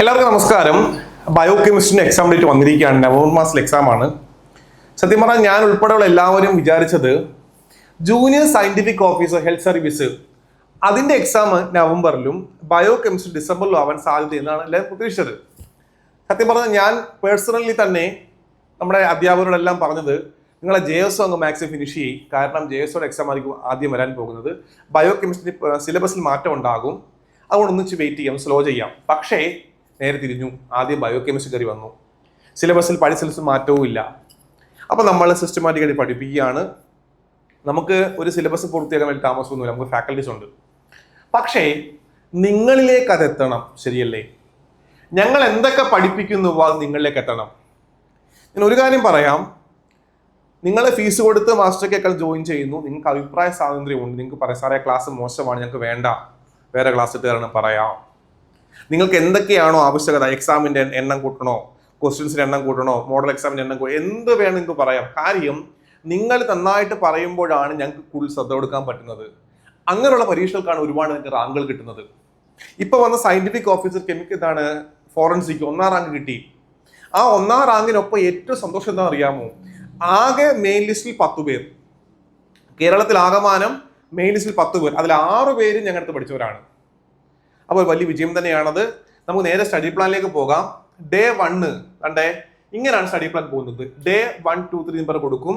എല്ലാവർക്കും നമസ്കാരം. ബയോ കെമിസ്ട്രിന്റെ എക്സാം ഡേറ്റ് വന്നിരിക്കുകയാണ്. നവംബർ മാസത്തിലെ എക്സാം ആണ്. സത്യം പറഞ്ഞാൽ ഞാൻ ഉൾപ്പെടെയുള്ള എല്ലാവരും വിചാരിച്ചത് junior scientific officer health service അതിന്റെ എക്സാം നവംബറിലും ബയോ കെമിസ്ട്രി ഡിസംബറിലും ആവാൻ സാധ്യത എന്നാണ് എല്ലാവരും പ്രതീക്ഷിച്ചത്. സത്യം പറഞ്ഞാൽ ഞാൻ പേഴ്സണലി തന്നെ നമ്മുടെ അധ്യാപകരോടെല്ലാം പറഞ്ഞത് നിങ്ങളെ ജെ എസ് അങ്ങ് മാക്സി ഫിനിഷ് ചെയ്യും. കാരണം ജെ എസ് എക്സാം ആയിരിക്കും ആദ്യം വരാൻ പോകുന്നത്. ബയോ കെമിസ്ട്രി സിലബസിൽ മാറ്റം ഉണ്ടാകും. അതുകൊണ്ട് ഒന്നിച്ച് വെയിറ്റ് ചെയ്യാം സ്ലോ ചെയ്യാം. പക്ഷേ നേരെ തിരിഞ്ഞു. ആദ്യം ബയോ കെമിസ്ട്രി വന്നു. സിലബസിൽ പഴയ സിലബസ് മാറ്റവും ഇല്ല. അപ്പോൾ നമ്മൾ സിസ്റ്റമാറ്റിക്കായിട്ട് പഠിപ്പിക്കുകയാണ്. നമുക്ക് ഒരു സിലബസ് പൂർത്തിയാക്കാൻ വേണ്ടി താമസമൊന്നുമില്ല നമുക്ക് ഫാക്കൽറ്റീസ് ഉണ്ട്. പക്ഷേ നിങ്ങളിലേക്ക് അതെത്തണം ശരിയല്ലേ? ഞങ്ങൾ എന്തൊക്കെ പഠിപ്പിക്കുന്നുവോ അത് നിങ്ങളിലേക്ക് എത്തണം. ഞാൻ ഒരു കാര്യം പറയാം. നിങ്ങൾ ഫീസ് കൊടുത്ത് മാസ്റ്റർക്കൊക്കെ ജോയിൻ ചെയ്യുന്നു. നിങ്ങൾക്ക് അഭിപ്രായ സ്വാതന്ത്ര്യമുണ്ട്. നിങ്ങൾക്ക് പറയാം സാറേ ക്ലാസ് മോശമാണ്. ഞങ്ങൾക്ക് വേണ്ട. വേറെ ക്ലാസ് ഇട്ട് തരണം പറയാം. നിങ്ങൾക്ക് എന്തൊക്കെയാണോ ആവശ്യകത? എക്സാമിന്റെ എണ്ണം കൂട്ടണോ? ക്വസ്റ്റ്യൻസിന്റെ എണ്ണം കൂട്ടണോ? മോഡൽ എക്സാമിന്റെ എണ്ണം കൂട്ടണോ? എന്ത് വേണം നിങ്ങൾക്ക് പറയാം. കാര്യം നിങ്ങൾ നന്നായിട്ട് പറയുമ്പോഴാണ് ഞങ്ങൾക്ക് കൂടുതൽ ശ്രദ്ധ കൊടുക്കാൻ പറ്റുന്നത്. അങ്ങനെയുള്ള പരീക്ഷകൾക്കാണ് ഒരുപാട് നിങ്ങൾക്ക് റാങ്കുകൾ കിട്ടുന്നത്. ഇപ്പോൾ വന്ന സയന്റിഫിക് ഓഫീസർ കെമിക്കൽ ഇതാണ് ഫോറൻസിക് ഒന്നാം റാങ്ക് കിട്ടി. ആ ഒന്നാം റാങ്കിനൊപ്പം ഏറ്റവും സന്തോഷം എന്താ അറിയാമോ? ആകെ മെയിൻ ലിസ്റ്റിൽ പത്ത് പേർ. കേരളത്തിൽ ആകമാനം മെയിൻ ലിസ്റ്റിൽ പത്ത് പേർ. അതിൽ ആറ് പേര് ഞങ്ങളുടെ അടുത്ത് പഠിച്ചവരാണ്. അപ്പോൾ വലിയ വിജയം തന്നെയാണത്. നമുക്ക് നേരെ സ്റ്റഡി പ്ലാനിലേക്ക് പോകാം. ഡേ വണ്ണ് കണ്ടേ ഇങ്ങനെയാണ് സ്റ്റഡി പ്ലാൻ പോകുന്നത്. Day one two three number കൊടുക്കും.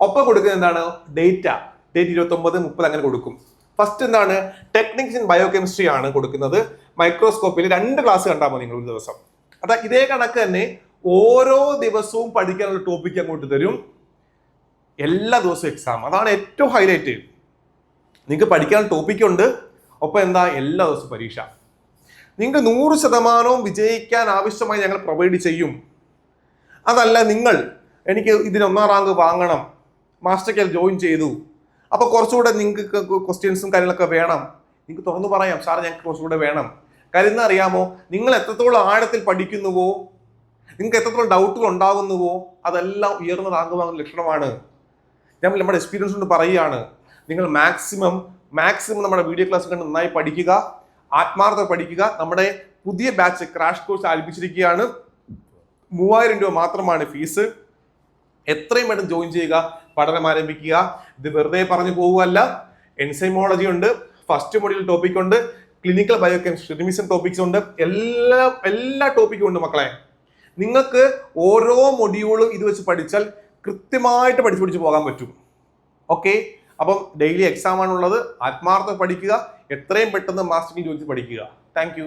ഒപ്പം കൊടുക്കുന്നത് എന്താണ്? ഡേറ്റ ഡേറ്റ് ഇരുപത്തി ഒമ്പത് മുപ്പത് അങ്ങനെ കൊടുക്കും. ഫസ്റ്റ് എന്താണ്? ടെക്നിക്സ് ഇൻ ബയോകെമിസ്ട്രി ആണ് കൊടുക്കുന്നത്. മൈക്രോസ്കോപ്പിൽ രണ്ട് ക്ലാസ് കണ്ടാൽ മതി നിങ്ങൾ ഒരു ദിവസം. അതാ ഇതേ കണക്ക് തന്നെ ഓരോ ദിവസവും പഠിക്കാനുള്ള ടോപ്പിക് അങ്ങോട്ട് തരും. എല്ലാ ദിവസവും എക്സാം അതാണ് ഏറ്റവും ഹൈലൈറ്റ് നിങ്ങൾക്ക് പഠിക്കാനുള്ള ടോപ്പിക് ഉണ്ട്. ഒപ്പം എന്താ എല്ലാ ദിവസവും പരീക്ഷ. നിങ്ങൾക്ക് നൂറ് ശതമാനവും വിജയിക്കാൻ ആവശ്യമായി ഞങ്ങൾ പ്രൊവൈഡ് ചെയ്യും. അതല്ല നിങ്ങൾ എനിക്ക് ഇതിന് ഒന്നാം റാങ്ക് വാങ്ങണം. മാസ്റ്റർ ജോയിൻ ചെയ്തു. അപ്പോൾ കുറച്ചുകൂടെ നിങ്ങൾക്ക് ക്വസ്റ്റ്യൻസും കാര്യങ്ങളൊക്കെ വേണം. നിങ്ങൾക്ക് തുറന്നു പറയാം. സാർ ഞങ്ങൾക്ക് കുറച്ചുകൂടെ വേണം. കാര്യം അറിയാമോ? നിങ്ങൾ എത്രത്തോളം ആഴത്തിൽ പഠിക്കുന്നുവോ? നിങ്ങൾക്ക് എത്രത്തോളം ഡൗട്ടുകൾ ഉണ്ടാകുന്നുവോ? അതെല്ലാം ഉയർന്ന റാങ്ക് വാങ്ങുന്ന ലക്ഷണമാണ്. ഞാൻ നമ്മുടെ എക്സ്പീരിയൻസ് കൊണ്ട് പറയുകയാണ്. നിങ്ങൾ മാക്സിമം മാക്സിമം നമ്മുടെ വീഡിയോ ക്ലാസ് കണ്ട് നന്നായി പഠിക്കുക ആത്മാർത്ഥ പഠിക്കുക. നമ്മുടെ പുതിയ ബാച്ച് ക്രാഷ് കോഴ്സ് ആരംഭിച്ചിരിക്കുകയാണ്. മൂവായിരം രൂപ മാത്രമാണ് ഫീസ് എത്രയും വേണം ജോയിൻ ചെയ്യുക പഠനം ആരംഭിക്കുക. ഇത് വെറുതെ പറഞ്ഞു പോവുകയല്ല. എൻസൈമോളജി ഉണ്ട് ഫസ്റ്റ് മൊഡ്യൂൾ ടോപ്പിക് ഉണ്ട് ക്ലിനിക്കൽ ബയോകെമിസ്ട്രി റിമിഷൻ ടോപ്പിക്സ് ഉണ്ട്. എല്ലാ എല്ലാ ടോപ്പിക്കും ഉണ്ട് മക്കളെ. നിങ്ങൾക്ക് ഓരോ മൊഡ്യൂളും ഇത് വെച്ച് പഠിച്ചാൽ കൃത്യമായിട്ട് പഠിച്ചു പഠിച്ചു പോകാൻ പറ്റും. ഓക്കെ അപ്പം ഡെയിലി എക്സാം ആണുള്ളത്. ആത്മാർത്ഥം പഠിക്കുക. എത്രയും പെട്ടെന്ന് മാസ്റ്റിംഗ് ചോദിച്ച് പഠിക്കുക. താങ്ക്